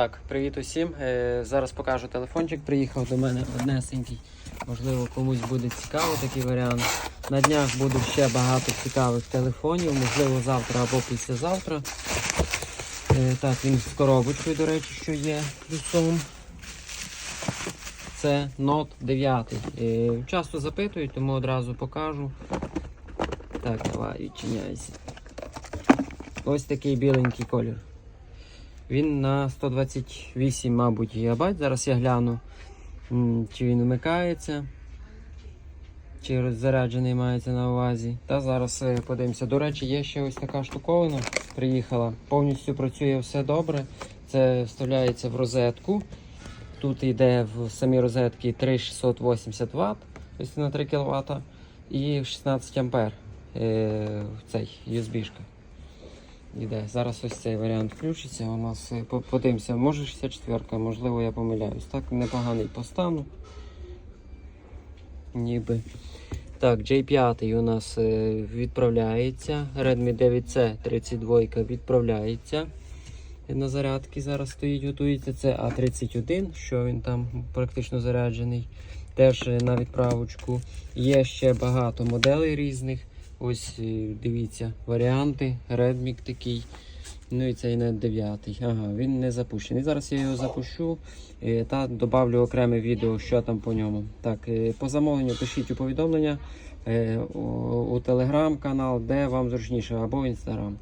Так, привіт усім. Е, Зараз покажу телефончик. Приїхав до мене однесенький. Можливо, комусь буде цікаво такий варіант. На днях буде ще багато цікавих телефонів, можливо, завтра або післязавтра. Е, Так, він з коробочкою, до речі, що є плюсом. Це Note 9. Е, Часто запитують, тому одразу покажу. Так, давай, відчиняйся. Ось такий біленький колір. Він на 128, мабуть, гігабайт. Зараз я гляну, чи він вмикається, чи роззаряджений мається на увазі. Та зараз е, подивимося. До речі, є ще ось така штуковина. Приїхала. Повністю працює все добре. Це вставляється в розетку. Тут йде в самі розетки 3680 Вт, тобто на 3 кВт, і 16 ампер е, цей USB-шка. Іде. Зараз ось цей варіант включиться. У нас е, подивимося, може 64, можливо, я помиляюсь. Так, непоганий по стану. Ніби. Так, J5 у нас е, відправляється. Redmi 9C 32 відправляється. На зарядки зараз стоїть, готується. Це А31, що він там практично заряджений. Теж е, на відправочку. Є ще багато моделей різних. Ось е, дивіться, варіанти, редмік такий. Ну і цей не 9. Ага, він не запущений. Зараз я його запущу е, та додавлю окреме відео, що там по ньому. Так, е, по замовленню пишіть у повідомлення у телеграм-канал, де вам зручніше, або в інстаграм.